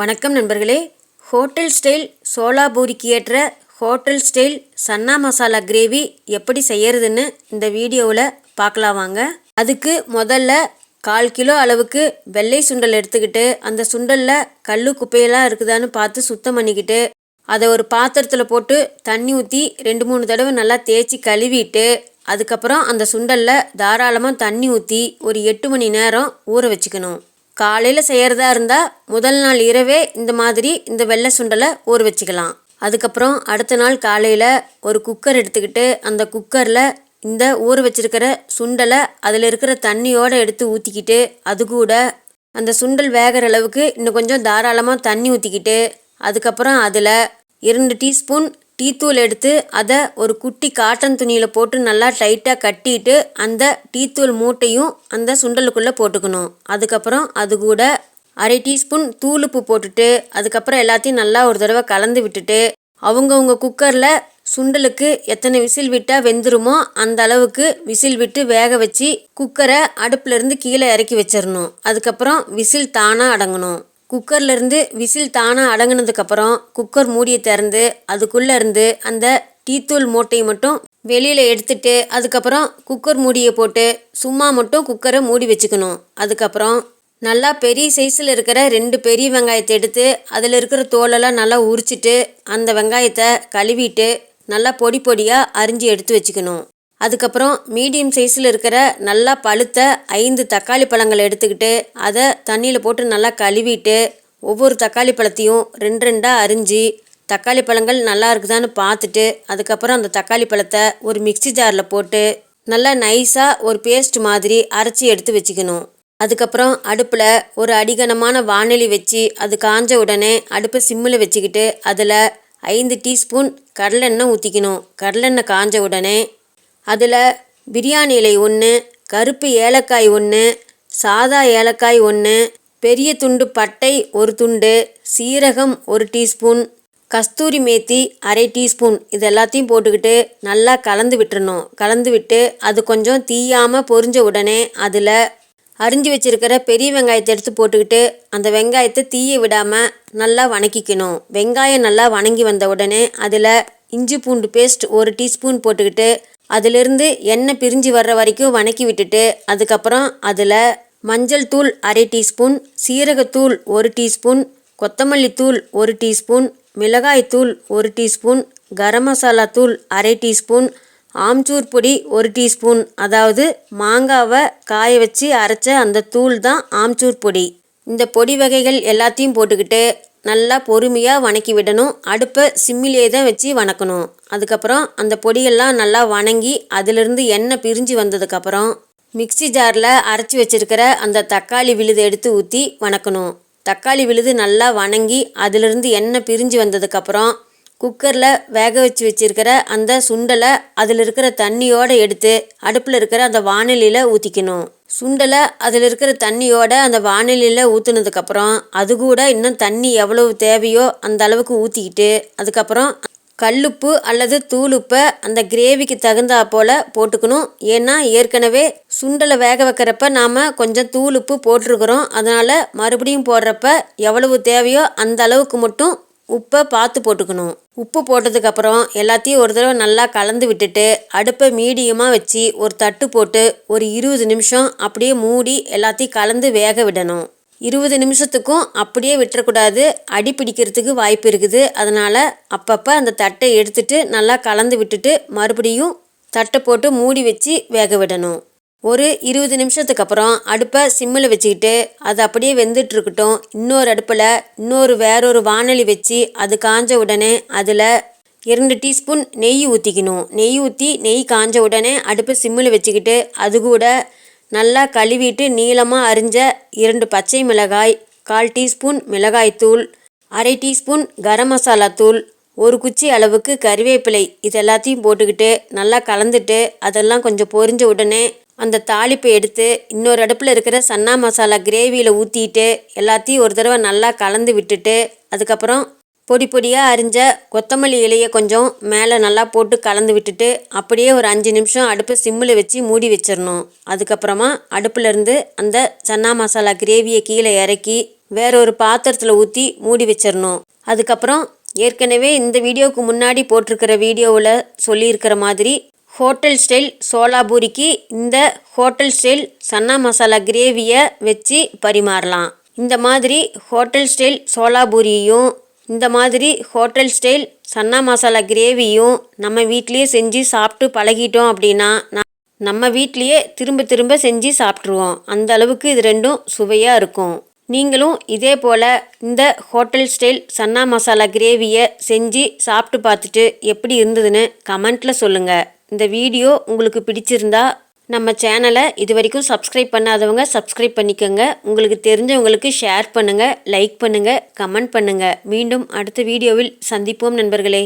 வணக்கம் நண்பர்களே. Hotel style சோலாபூரிக்கு ஏற்ற hotel style chana masala gravy எப்படி செய்யறதுன்னு இந்த வீடியோவில் பார்க்கலாம் வாங்க. அதுக்கு முதல்ல கால் கிலோ அளவுக்கு வெள்ளை சுண்டல் எடுத்துக்கிட்டு அந்த சுண்டலில் கல் குப்பையெல்லாம் இருக்குதான்னு பார்த்து சுத்தம் பண்ணிக்கிட்டு அதை ஒரு பாத்திரத்தில் போட்டு தண்ணி ஊற்றி ரெண்டு மூணு தடவை நல்லா தேய்ச்சி கழுவிட்டு அதுக்கப்புறம் அந்த சுண்டலில் தாராளமாக தண்ணி ஊற்றி ஒரு எட்டு மணி நேரம் ஊற வச்சுக்கணும். காலையில் செய்கிறதா இருந்தால் முதல் நாள் இரவே இந்த மாதிரி இந்த வெள்ளை சுண்டலை ஊற வச்சுக்கலாம். அதுக்கப்புறம் அடுத்த நாள் காலையில் ஒரு குக்கர் எடுத்துக்கிட்டு அந்த குக்கரில் இந்த ஊற வச்சிருக்கிற சுண்டலை அதில் இருக்கிற தண்ணியோடு எடுத்து ஊற்றிக்கிட்டு அது கூட அந்த சுண்டல் வேகிற அளவுக்கு இன்னும் கொஞ்சம் தாராளமாக தண்ணி ஊற்றிக்கிட்டு அதுக்கப்புறம் அதில் இரண்டு டீஸ்பூன் டீத்தூள் எடுத்து அதை ஒரு குட்டி காட்டன் துணியில் போட்டு நல்லா டைட்டாக கட்டிட்டு அந்த டீத்தூள் மூட்டையும் அந்த சுண்டலுக்குள்ளே போட்டுக்கணும். அதுக்கப்புறம் அது கூட அரை டீஸ்பூன் தூளுப்பு போட்டுட்டு அதுக்கப்புறம் எல்லாத்தையும் நல்லா ஒரு தடவை கலந்து விட்டுட்டு அவங்கவுங்க குக்கரில் சுண்டலுக்கு எத்தனை விசில் விட்டால் வெந்துருமோ அந்த அளவுக்கு விசில் விட்டு வேக வச்சு குக்கரை அடுப்புலேருந்து கீழே இறக்கி வச்சிடணும் அதுக்கப்புறம் விசில் தானாக அடங்கணும். குக்கர்லேருந்து விசில் தானாக அடங்கினதுக்கப்புறம் குக்கர் மூடியை திறந்து அதுக்குள்ளே இருந்து அந்த டீத்தூள் மூட்டையை மட்டும் வெளியில் எடுத்துட்டு அதுக்கப்புறம் குக்கர் மூடியை போட்டு சும்மா மட்டும் குக்கரை மூடி வச்சுக்கணும். அதுக்கப்புறம் நல்லா பெரிய சைஸில் இருக்கிற ரெண்டு பெரிய வெங்காயத்தை எடுத்து அதில் இருக்கிற தோலெல்லாம் நல்லா உரிச்சிட்டு அந்த வெங்காயத்தை கழுவிட்டு நல்லா பொடி பொடியாக அரிஞ்சு எடுத்து வச்சுக்கணும். அதுக்கப்புறம் மீடியம் சைஸில் இருக்கிற நல்லா பழுத்த ஐந்து தக்காளி பழங்களை எடுத்துக்கிட்டு அதை தண்ணியில் போட்டு நல்லா கழுவிட்டு ஒவ்வொரு தக்காளி பழத்தையும் ரெண்டு ரெண்டாக அரிஞ்சு தக்காளி பழங்கள் நல்லா இருக்குதான்னு பார்த்துட்டு அதுக்கப்புறம் அந்த தக்காளி பழத்தை ஒரு மிக்சி ஜாரில் போட்டு நல்லா நைஸாக ஒரு பேஸ்ட் மாதிரி அரைச்சி எடுத்து வச்சுக்கணும். அதுக்கப்புறம் அடுப்பில் ஒரு அடிகனமான வானொலி வச்சு அது காஞ்ச உடனே அடுப்பை சிம்மில் வச்சுக்கிட்டு அதில் ஐந்து டீஸ்பூன் கடலெண்ணெய் ஊற்றிக்கணும் கடலெண்ணெய் காஞ்ச உடனே அதில் பிரியாணி இலை ஒன்று கருப்பு ஏலக்காய் ஒன்று சாதா ஏலக்காய் ஒன்று பெரிய துண்டு பட்டை ஒரு துண்டு சீரகம் ஒரு டீஸ்பூன் கஸ்தூரி மேத்தி அரை டீஸ்பூன் இது எல்லாத்தையும் போட்டுக்கிட்டு நல்லா கலந்து விட்டுறணும். கலந்து விட்டு அது கொஞ்சம் தீயாமல் பொரிஞ்ச உடனே அதில் அரிஞ்சு வச்சிருக்கிற பெரிய வெங்காயத்தை எடுத்து போட்டுக்கிட்டு அந்த வெங்காயத்தை தீயை விடாமல் நல்லா வணக்கிக்கணும். வெங்காயம் நல்லா வணங்கி வந்த உடனே அதில் இஞ்சி பூண்டு பேஸ்ட் ஒரு டீஸ்பூன் போட்டுக்கிட்டு அதிலிருந்து எண்ணெய் பிரிஞ்சு வர்ற வரைக்கும் வணக்கி விட்டுட்டு அதுக்கப்புறம் அதில் மஞ்சள் தூள் அரை டீஸ்பூன் சீரகத்தூள் ஒரு டீஸ்பூன் கொத்தமல்லி தூள் ஒரு டீஸ்பூன் மிளகாய் தூள் ஒரு டீஸ்பூன் கரம் மசாலா தூள் அரை டீஸ்பூன் ஆம்ச்சூர் பொடி ஒரு டீஸ்பூன். அதாவது மாங்காவை காய வச்சு அரைச்ச அந்த தூள் தான் ஆம்ச்சூர் பொடி. இந்த பொடி வகைகள் எல்லாத்தையும் போட்டுக்கிட்டு நல்லா பொறுமையாக வணக்கி விடணும். அடுப்பை சிம்மிலே தான் வச்சு வணக்கணும். அதுக்கப்புறம் அந்த பொடியெல்லாம் நல்லா வணங்கி அதிலிருந்து எண்ணெய் பிரிஞ்சு வந்ததுக்கப்புறம் மிக்சி ஜாரில் அரைச்சி வச்சுருக்கிற அந்த தக்காளி விழுது எடுத்து ஊற்றி வணக்கணும். தக்காளி விழுது நல்லா வணங்கி அதிலிருந்து எண்ணெய் பிரிஞ்சு வந்ததுக்கப்புறம் குக்கரில் வேக வச்சு வச்சுருக்கிற அந்த சுண்டலை அதில் இருக்கிற தண்ணியோடு எடுத்து அடுப்பில் இருக்கிற அந்த வானிலையில் ஊற்றிக்கணும் சுண்டலை அதில் இருக்கிற தண்ணியோட அந்த வானிலையில் ஊற்றுனதுக்கப்புறம் அது கூட இன்னும் தண்ணி எவ்வளவு தேவையோ அந்த அளவுக்கு ஊற்றிக்கிட்டு அதுக்கப்புறம் கல்லுப்பு அல்லது தூளுப்பை அந்த கிரேவிக்கு தகுந்தா போல் போட்டுக்கணும். ஏன்னா ஏற்கனவே சுண்டலை வேக வைக்கிறப்ப நாம் கொஞ்சம் தூளுப்பு போட்டிருக்கிறோம். அதனால் மறுபடியும் போடுறப்ப எவ்வளவு தேவையோ அந்த அளவுக்கு மட்டும் உப்பை பார்த்து போட்டுக்கணும். உப்பு போட்டதுக்கப்புறம் எல்லாத்தையும் ஒரு தடவை நல்லா கலந்து விட்டுட்டு அடுப்பை மீடியமாக வச்சு ஒரு தட்டு போட்டு ஒரு இருபது நிமிஷம் அப்படியே மூடி எல்லாத்தையும் கலந்து வேக விடணும். இருபது நிமிஷத்துக்கும் அப்படியே விட்டுறக்கூடாது. அடி பிடிக்கிறதுக்கு வாய்ப்பு இருக்குது. அதனால் அப்பப்போ அந்த தட்டை எடுத்துட்டு நல்லா கலந்து விட்டுட்டு மறுபடியும் தட்டை போட்டு மூடி வச்சு வேக விடணும். ஒரு இருபது நிமிஷத்துக்கு அப்புறம் அடுப்பை சிம்மில் வச்சுக்கிட்டு அது அப்படியே வெந்துட்டு இருக்கட்டும் இன்னொரு அடுப்பில் இன்னொரு வேறொரு வானொலி வச்சு அது காஞ்ச உடனே அதில் இரண்டு டீஸ்பூன் நெய் ஊற்றிக்கணும். நெய் ஊற்றி நெய் காஞ்ச உடனே அடுப்பை சிம்மில் வச்சுக்கிட்டு அது கூட நல்லா கழுவிட்டு நீளமாக அரிஞ்ச இரண்டு பச்சை மிளகாய் கால் டீஸ்பூன் மிளகாய்த்தூள் அரை டீஸ்பூன் கரம் மசாலா தூள் ஒரு குச்சி அளவுக்கு கறிவேப்பிலை இது எல்லாத்தையும் போட்டுக்கிட்டு நல்லா கலந்துட்டு அதெல்லாம் கொஞ்சம் பொரிஞ்ச உடனே அந்த தாளிப்பை எடுத்து இன்னொரு அடுப்பில் இருக்கிற சன்னா மசாலா கிரேவியில் ஊற்றிட்டு எல்லாத்தையும் ஒரு தடவை நல்லா கலந்து விட்டுட்டு அதுக்கப்புறம் பொடி பொடியாக அரிஞ்ச கொத்தமல்லி இலையை கொஞ்சம் மேலே நல்லா போட்டு கலந்து விட்டுட்டு அப்படியே ஒரு அஞ்சு நிமிஷம் அடுப்பை சிம்மில் வச்சு மூடி வச்சிடணும். அதுக்கப்புறமா அடுப்புலேருந்து அந்த சன்னா மசாலா கிரேவியை கீழே இறக்கி வேற ஒரு பாத்திரத்தில் ஊற்றி மூடி வச்சிடணும். அதுக்கப்புறம் ஏற்கனவே இந்த வீடியோவுக்கு முன்னாடி போட்டிருக்கிற வீடியோவில் சொல்லியிருக்கிற மாதிரி ஹோட்டல் ஸ்டைல் சோலாபூரிக்கு இந்த ஹோட்டல் ஸ்டைல் சன்னா மசாலா கிரேவியை வச்சு பரிமாறலாம். இந்த மாதிரி ஹோட்டல் ஸ்டைல் சோலாபூரியும் இந்த மாதிரி ஹோட்டல் ஸ்டைல் சன்னா மசாலா கிரேவியும் நம்ம வீட்லேயே செஞ்சு சாப்பிட்டு பழகிட்டோம் அப்படின்னா ந- நம்ம வீட்லேயே திரும்ப திரும்ப செஞ்சு சாப்பிட்ருவோம் அந்த அளவுக்கு இது ரெண்டும் சுவையாக இருக்கும். நீங்களும் இதே போல் இந்த ஹோட்டல் ஸ்டைல் சன்னா மசாலா கிரேவியை செஞ்சு சாப்பிட்டு பார்த்துட்டு எப்படி இருந்ததுன்னு கமெண்ட்டில் சொல்லுங்கள் இந்த வீடியோ உங்களுக்கு பிடிச்சிருந்தா நம்ம சேனலை இது வரைக்கும் சப்ஸ்கிரைப் பண்ணாதவங்க சப்ஸ்கிரைப் பண்ணிக்கோங்க. உங்களுக்கு தெரிஞ்சவங்களுக்கு ஷேர் பண்ணுங்கள் லைக் பண்ணுங்கள் கமெண்ட் பண்ணுங்கள் மீண்டும் அடுத்த வீடியோவில் சந்திப்போம் நண்பர்களே.